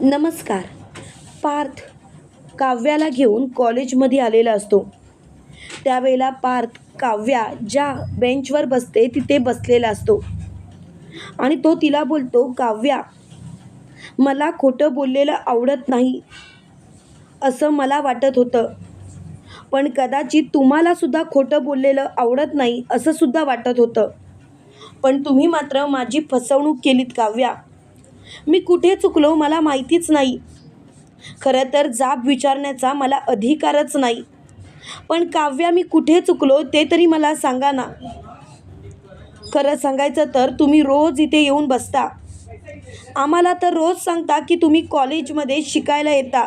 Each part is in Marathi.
नमस्कार. पार्थ काव्याला घेऊन कॉलेजमध्ये आलेला असतो. त्यावेळेला पार्थ काव्या ज्या बेंचवर बसते तिथे बसलेला असतो. आणि तो तिला बोलतो काव्या मला खोटं बोललेलं आवडत नाही. असं मला वाटत होतं. पण कदाचित तुम्हालासुद्धा खोटं बोललेलं आवडत नाही असंसुद्धा वाटत होतं. पण तुम्ही मात्र माझी फसवणूक केलीत काव्या. मी कुठे चुकलो मला माहितीच नाही. खरं तर जाब विचारण्याचा मला अधिकारच नाही. पण काव्या मी कुठे चुकलो ते तरी मला सांगा ना. खरं सांगायचं तर तुम्ही रोज इथे येऊन बसता. आम्हाला तर रोज सांगता की तुम्ही कॉलेजमध्ये शिकायला येता.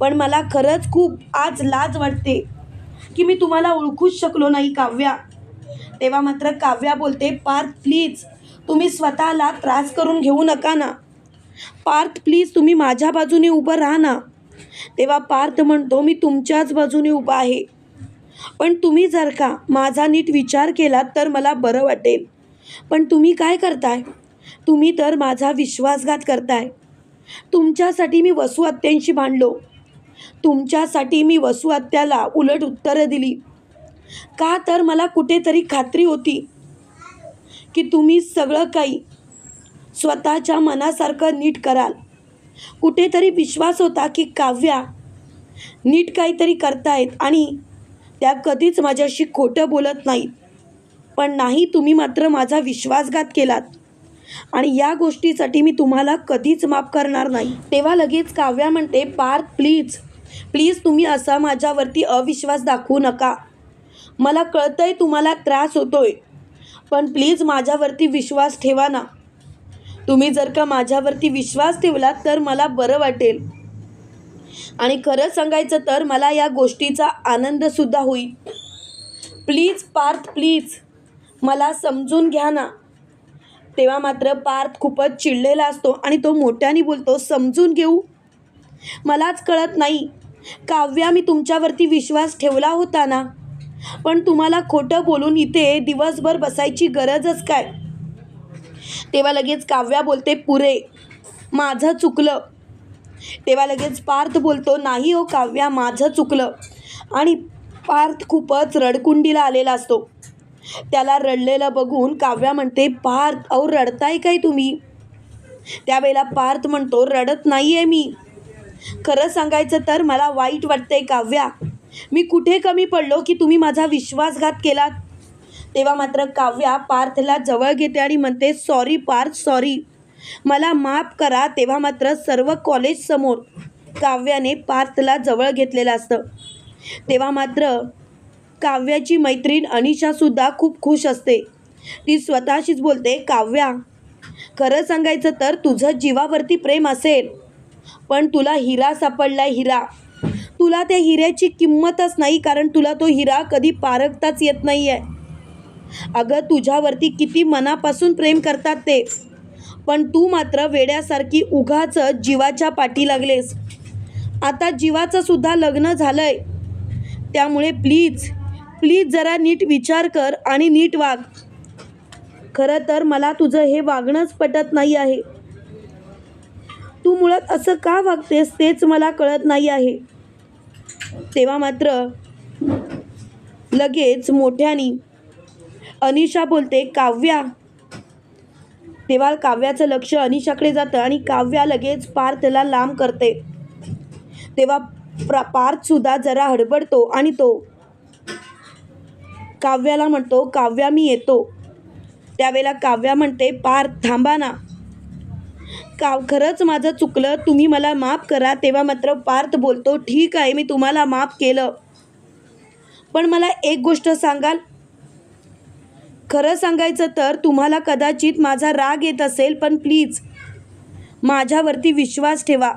पण मला खरंच खूप आज लाज वाटते की मी तुम्हाला ओळखूच शकलो नाही काव्या. तेव्हा मात्र काव्या बोलते पार्थ प्लीज. तुम्ही स्वतःला त्रास करून घेऊ नका ना. पार्थ प्लीज तुम्ही माझ्या बाजूने उभं राहा ना. तेव्हा पार्थ म्हणतो मी तुमच्याच बाजूने उभा आहे. पण तुम्ही जर का माझा नीट विचार केलात तर मला बरं वाटेल. पण तुम्ही काय करताय? तुम्ही तर माझा विश्वासघात करताय. तुमच्यासाठी मी वसू आत्यांशी भांडलो. तुमच्यासाठी मी वसू आत्याला उलट उत्तरं दिली. का तर मला कुठेतरी खात्री होती. की तुम्ही सगळं काही स्वतःच्या मनासारखं नीट कराल. कुठेतरी विश्वास होता की काव्या नीट काहीतरी करतायत आणि त्या कधीच माझ्याशी खोटं बोलत नाहीत. पण नाही तुम्ही मात्र माझा विश्वासघात केलात. आणि या गोष्टीसाठी मी तुम्हाला कधीच माफ करणार नाही. तेव्हा लगेच काव्या म्हणते पार्थ प्लीज प्लीज तुम्ही असा माझ्यावरती अविश्वास दाखवू नका. मला कळतंय तुम्हाला त्रास होतोय. पण प्लीज माझ्यावरती विश्वास ठेवा ना. तुम्ही जर का माझ्यावरती विश्वास ठेवलात तर मला बरं वाटेल. आणि खरं सांगायचं तर मला या गोष्टीचा आनंदसुद्धा होईल. प्लीज पार्थ प्लीज मला समजून घ्या ना. तेव्हा मात्र पार्थ खूपच चिडलेला असतो आणि तो मोठ्याने बोलतो समजून घेऊ. मलाच कळत नाही. काव्या मी तुमच्यावरती विश्वास ठेवला होता ना. पण तुम्हाला खोटं बोलून इथे दिवसभर बसायची गरजच काय? तेव्हा लगेच काव्या बोलते पुरे माझं चुकलं. तेव्हा लगेच पार्थ बोलतो नाही हो काव्या माझं चुकलं. आणि पार्थ खूपच रडकुंडीला आलेला असतो. त्याला रडलेलं बघून काव्या म्हणते पार्थ अहो रडताय काय तुम्ही? त्यावेळेला पार्थ म्हणतो रडत नाही आहे मी. खरं सांगायचं तर मला वाईट वाटतंय काव्या. मी कुठे कमी पडलो की तुम्ही माझा विश्वासघात केलात? तेव्हा मात्र काव्या पार्थला जवळ घेते आणि म्हणते सॉरी पार्थ सॉरी. मला माफ करा. तेव्हा मात्र सर्व कॉलेजसमोर काव्याने पार्थला जवळ घेतलेलं असतं. तेव्हा मात्र काव्याची मैत्रीण अनिशासुद्धा खूप खुश असते. ती स्वतःशीच बोलते काव्या खरं सांगायचं तर तुझं जीवावरती प्रेम असेल पण तुला हिरा सापडला हिरा. तुला त्या हिऱ्याची किंमतच नाही कारण तुला तो हिरा कधी पारखताच येत नाही आहे अगं तुझ्यावरती किती मनापासून प्रेम करतात ते. पण तू मात्र वेड्यासारखी उघाच जीवाच्या पाठी लागलेस. आता जीवाचं सुद्धा लग्न झालंय. त्यामुळे प्लीज प्लीज जरा नीट विचार कर आणि नीट वाग. खरं तर मला तुझं हे वागणंच पटत नाही आहे. तू मुळात असं का वागतेस तेच मला कळत नाही आहे. तेव्हा मात्र लगेच मोठ्यानी अनिशा बोलते काव्या. तेव्हा काव्याचं लक्ष अनिशाकडे जातं आणि काव्या लगेच पार्थला लांब करते. तेव्हा प्रा पार्थसुद्धा जरा हडबडतो आणि तो काव्याला म्हणतो काव्या मी येतो. त्यावेळेला काव्या म्हणते पार्थ थांबा ना. का खरंच माझं चुकलं? तुम्ही मला माफ करा. तेव्हा मात्र पार्थ बोलतो ठीक आहे मी तुम्हाला माफ केलं. पण मला एक गोष्ट सांगाल? खरं सांगायचं तर तुम्हाला कदाचित माझा राग येत असेल पण प्लीज माझ्यावरती विश्वास ठेवा.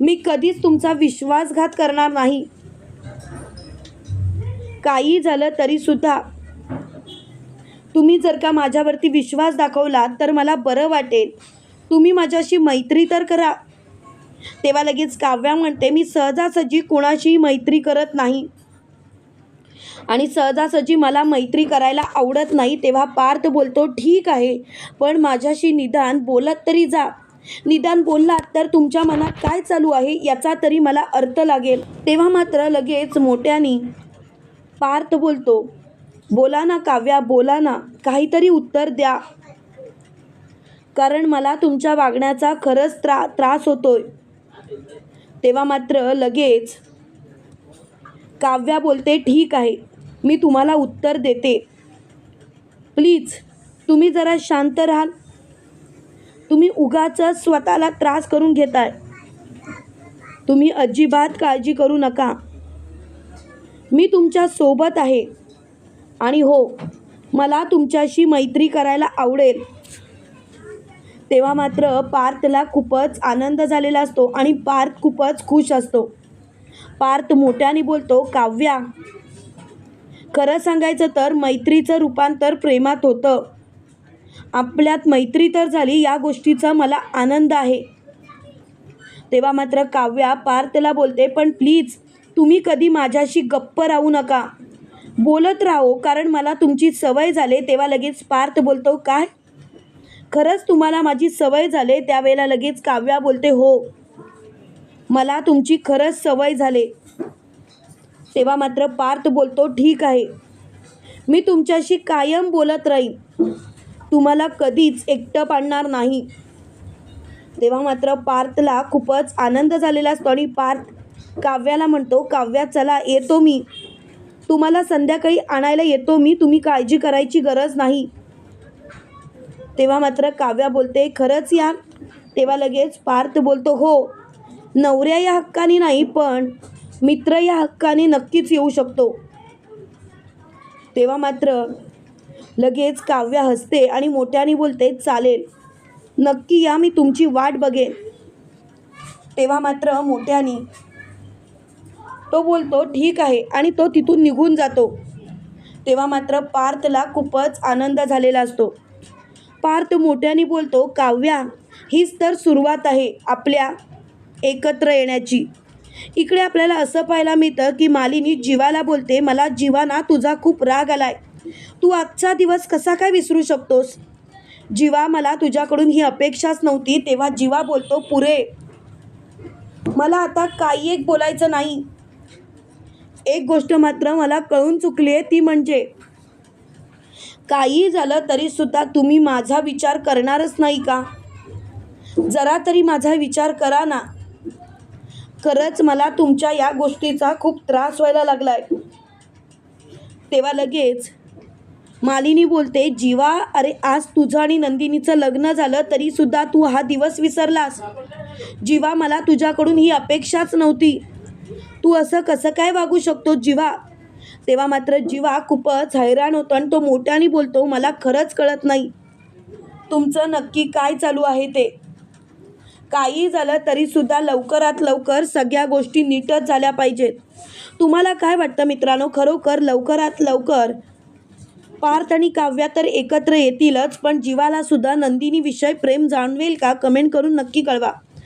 मी कधीच तुमचा विश्वासघात करणार नाही. काही झालं तरीसुद्धा तुम्ही जर का माझ्यावरती विश्वास दाखवला तर मला बरं वाटेल. तुम्ही माझ्याशी मैत्री तर करा. तेव्हा लगेच काव्या म्हणते मी सहजासहजी कोणाशीही मैत्री करत नाही. आणि सहजासहजी मला मैत्री करायला आवडत नाही. तेव्हा पार्थ बोलतो ठीक आहे पण माझ्याशी निदान बोलत तरी जा. निदान बोललात तर तुमच्या मनात काय चालू आहे याचा तरी मला अर्थ लागेल. तेव्हा मात्र लगेच मोठ्यानी पार्थ बोलतो बोला ना काव्या बोला ना. काहीतरी उत्तर द्या. कारण मला तुमच्या वागण्याचा खरंच त्रा त्रास होतोय. तेव्हा मात्र लगेच काव्या बोलते ठीक आहे. मी तुम्हाला उत्तर देते. प्लीज तुम्ही जरा शांत राहाल. तुम्ही उगाच स्वतःला त्रास करून घेताय. तुम्ही अजिबात काळजी करू नका. मी तुमच्यासोबत आहे. आणि हो मला तुमच्याशी मैत्री करायला आवडेल. तेव्हा मात्र पार्थला खूपच आनंद झालेला असतो आणि पार्थ खूपच खुश असतो. पार्थ मोठ्याने बोलतो काव्या खरं सांगायचं तर मैत्रीचं रूपांतर प्रेमात होतं. आपल्यात मैत्री तर झाली या गोष्टीचा मला आनंद आहे. तेव्हा मात्र काव्या पार्थला बोलते पण प्लीज तुम्ही कधी माझ्याशी गप्प राहू नका. बोलत राहो कारण मला तुमची सवय झाले तेव्हा लगेच पार्थ बोलतो काय? खरंच तुम्हाला माझी सवय झाले त्यावेळेला लगेच काव्या बोलते हो मला तुमची खरंच सवय झाले. तेव्हा मात्र पार्थ बोलतो ठीक आहे मी तुमच्याशी कायम बोलत राहीन तुम्हाला कधीच एकटं पाडणार नाही. तेव्हा मात्र पार्थला खूपच आनंद झालेला असतो आणि पार्थ काव्याला म्हणतो काव्या चला येतो मी. तुम्हाला संध्याकाळी आणायला येतो मी तुम्ही काळजी करायची गरज नाही. तेव्हा मात्र काव्या बोलते खरंच यार. तेव्हा लगेच पार्थ बोलतो हो नवऱ्या या हक्काने नाही पण मित्र या हक्काने नक्कीच येऊ शकतो. तेव्हा मात्र लगेच काव्या हसते आणि मोठ्याने बोलते चालेल नक्की या मी तुमची वाट बघेन. तेव्हा मात्र मोठ्याने तो बोलतो ठीक आहे. आणि तो तिथून निघून जातो. तेव्हा मात्र पार्थला खूपच आनंद झालेला असतो. पार्थ मोठ्याने बोलतो काव्या हीच तर सुरुवात आहे आपल्या एकत्र येण्याची. इकडे आपल्याला असं पाहायला मिळतं की मालिनी जीवाला बोलते मला जीवाना तुझा खूप राग आलाय. तू आजचा दिवस कसा काय विसरू शकतोस? जीवा मला तुझ्याकडून ही अपेक्षाच नव्हती तेव्हा जीवा बोलतो पुरे मला आता काही एक बोलायचं नाही. एक गोष्ट मात्र मला कळून चुकली आहे ती म्हणजे काही झालं तरीसुद्धा तुम्ही माझा विचार करणारच नाही का? जरा तरी माझा विचार करा ना. खरंच मला तुमच्या या गोष्टीचा खूप त्रास व्हायला लागलाय. तेव्हा लगेच मालिनी बोलते जीवा अरे आज तुझं आणि नंदिनीचं लग्न झालं तरीसुद्धा तू हा दिवस विसरलास. जीवा मला तुझ्याकडून ही अपेक्षाच नव्हती. तू असं कसं काय वागू शकतो जीवा? तेव्हा मात्र जीवा खूपच हैराण होतो आणि तो मोठ्याने बोलतो मला खरंच कळत नाही. तुमचं नक्की काय चालू आहे ते? काही झालं तरीसुद्धा लवकरात लवकर सगळ्या गोष्टी नीटच झाल्या पाहिजेत. तुम्हाला काय वाटतं मित्रांनो? खरोखर लवकरात लवकर पार्थ आणि काव्या तर एकत्र येतीलच पण जीवाला सुद्धा नंदिनी विषय प्रेम जाणवेल का? कमेंट करून नक्की कळवा.